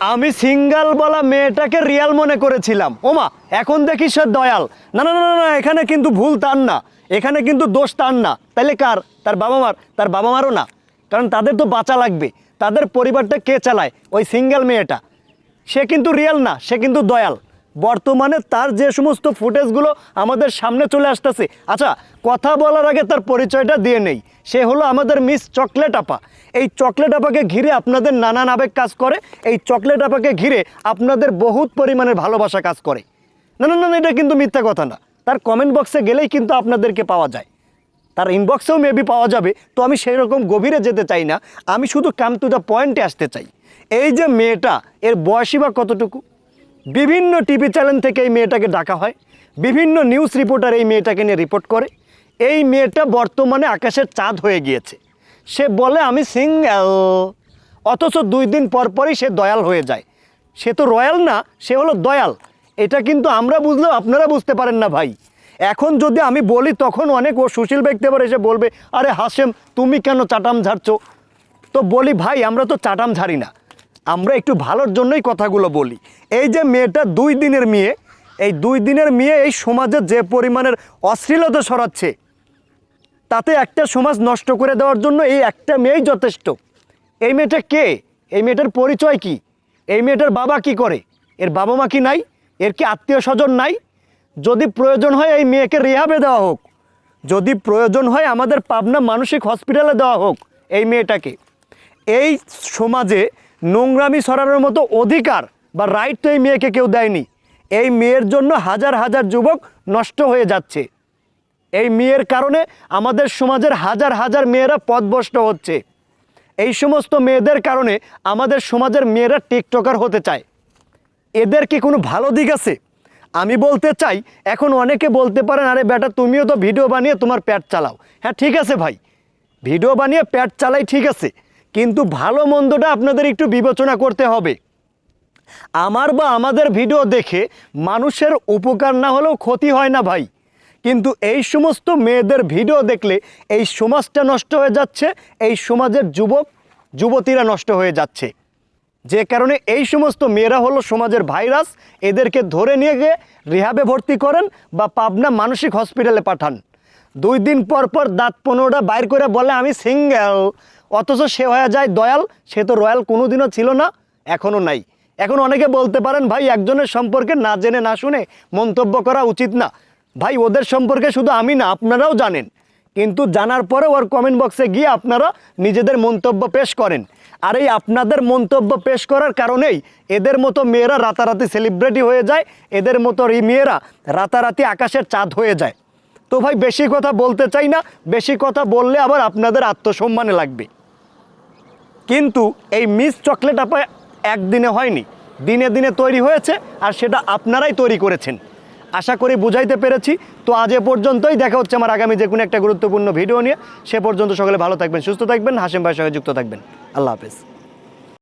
আমি সিঙ্গাল বলা মেয়েটাকে রিয়াল মনে করেছিলাম। ওমা এখন দেখি সে দয়াল। না না না না, এখানে কিন্তু ভুল তার না। এখানে কিন্তু দোষ তার না। তাহলে কার? তার বাবা মার তার বাবা মারও না। কারণ তাদের তো বাঁচা লাগবে। তাদের পরিবারটা কে চালায়? ওই সিঙ্গেল মেয়েটা। সে কিন্তু রিয়াল না সে কিন্তু দয়াল। বর্তমানে তার যে সমস্ত ফুটেজগুলো আমাদের সামনে চলে আসতেছে। আচ্ছা কথা বলার আগে তার পরিচয়টা দিয়ে নেই। সে হলো আমাদের মিস চকলেট আপা। এই চকলেট আপাকে ঘিরে আপনাদের নানান আবেগ কাজ করে। এই চকলেট আপাকে ঘিরে আপনাদের বহুত পরিমাণের ভালোবাসা কাজ করে। না না না এটা কিন্তু মিথ্যা কথা না। তার কমেন্ট বক্সে গেলেই কিন্তু আপনাদেরকে পাওয়া যায়। তার ইনবক্সেও মেবি পাওয়া যাবে, তো আমি সেই রকম গভীরে যেতে চাই না। আমি শুধু কাম টু দ্য পয়েন্টে আসতে চাই। এই যে মেয়েটা, এর বয়সী বা কতটুকু? বিভিন্ন টিভি চ্যানেল থেকে এই মেয়েটাকে ডাকা হয়, বিভিন্ন নিউজ রিপোর্টার এই মেয়েটাকে নিয়ে রিপোর্ট করে। এই মেয়েটা বর্তমানে আকাশের চাঁদ হয়ে গিয়েছে। সে বলে, আমি সিঙ্গেল। অথচ দুই দিন পর পরই সে দয়াল হয়ে যায়। সে তো রয়্যাল না, সে হলো দয়াল। এটা কিন্তু আমরা বুঝলেও আপনারা বুঝতে পারেন না ভাই। এখন যদি আমি বলি, তখন অনেক ও সুশীল ব্যক্তি আবার এসে বলবে, আরে হাসেম, তুমি কেন চাটাম ঝাড়ছো? তো বলি, ভাই, আমরা তো চাটাম ঝাড়ি না। আমরা একটু ভালোর জন্যই কথাগুলো বলি। এই যে মেয়েটা দুই দিনের মেয়ে, এই দুই দিনের মেয়ে এই সমাজে যে পরিমাণের অশ্লীলতা সরাচ্ছে তাতে একটা সমাজ নষ্ট করে দেওয়ার জন্য এই একটা মেয়েই যথেষ্ট। এই মেয়েটা কে? এই মেয়েটার পরিচয় কি? এই মেয়েটার বাবা কি করে? এর বাবা মা কি নাই? এর কি আত্মীয় স্বজন নাই? যদি প্রয়োজন হয় এই মেয়েকে রেহাবে দেওয়া হোক, যদি প্রয়োজন হয় আমাদের পাবনা মানসিক হসপিটালে দেওয়া হোক এই মেয়েটাকে। এই সমাজে নোংরামি সরানোর মতো অধিকার বা রাইট তো এই মেয়েকে কেউ দেয়নি। এই মেয়ের জন্য হাজার হাজার যুবক নষ্ট হয়ে যাচ্ছে। এই মেয়ের কারণে আমাদের সমাজের হাজার হাজার মেয়েরা পথভ্রষ্ট হচ্ছে। এই সমস্ত মেয়েদের কারণে আমাদের সমাজের মেয়েরা টিকটকার হতে চায়। এদের কি কোনো ভালো দিক আছে? আমি বলতে চাই, এখন অনেকে বলতে পারেন, আরে বেটা, তুমিও তো ভিডিও বানিয়ে তোমার প্যাট চালাও। হ্যাঁ ঠিক আছে ভাই। ভিডিও বানিয়ে প্যাট চালাই ঠিক আছে। কিন্তু ভালো মন্দটা আপনাদের একটু বিবেচনা করতে হবে। আমার বা আমাদের ভিডিও দেখে মানুষের উপকার না হলেও ক্ষতি হয় না ভাই। কিন্তু এই সমস্ত মেয়েদের ভিডিও দেখলে এই সমাজটা নষ্ট হয়ে যাচ্ছে, এই সমাজের যুবক, যুবতীরা নষ্ট হয়ে যাচ্ছে। যে কারণে এই সমস্ত মেয়েরা হলো সমাজের ভাইরাস, এদেরকে ধরে নিয়ে গিয়ে রিহাবে ভর্তি করেন বা পাবনা মানসিক হসপিটালে পাঠান। দুই দিন পর পর দাঁত পনেরোটা বাইর করে বলে, আমি সিঙ্গেল, অথচ সে হয়ে যায় দয়াল, সে তো রয়্যাল কোনোদিনও ছিল না, এখনও নাই। এখন অনেকে বলতে পারেন, ভাই, একজনের সম্পর্কে না জেনে, না শুনে মন্তব্য করা উচিত না। ভাই, ওদের সম্পর্কে শুধু আমি না, আপনারাও জানেন। কিন্তু জানার পরে ওর কমেন্ট বক্সে গিয়ে আপনারা নিজেদের মন্তব্য পেশ করেন। আর এই আপনাদের মন্তব্য পেশ করার কারণেই এদের মতো মেয়েরা রাতারাতি সেলিব্রিটি হয়ে যায়, এদের মতো এই মেয়েরা রাতারাতি আকাশের চাঁদ হয়ে যায়। তো ভাই, বেশি কথা বলতে চাই না, বেশি কথা বললে আবার আপনাদের আত্মসম্মানে লাগবে। কিন্তু এই মিস চকলেট আপা একদিনে হয়নি, দিনে দিনে তৈরি হয়েছে আর সেটা আপনারাই তৈরি করেছেন। আশা করি বুঝাইতে পেরেছি। তো আজ এ পর্যন্তই, দেখা হচ্ছে আমার আগামী যে কোনো একটা গুরুত্বপূর্ণ ভিডিও নিয়ে। সে পর্যন্ত সকলে ভালো থাকবেন, সুস্থ থাকবেন, হাসিম ভাইয়ের সঙ্গে যুক্ত থাকবেন। আল্লাহ হাফেজ।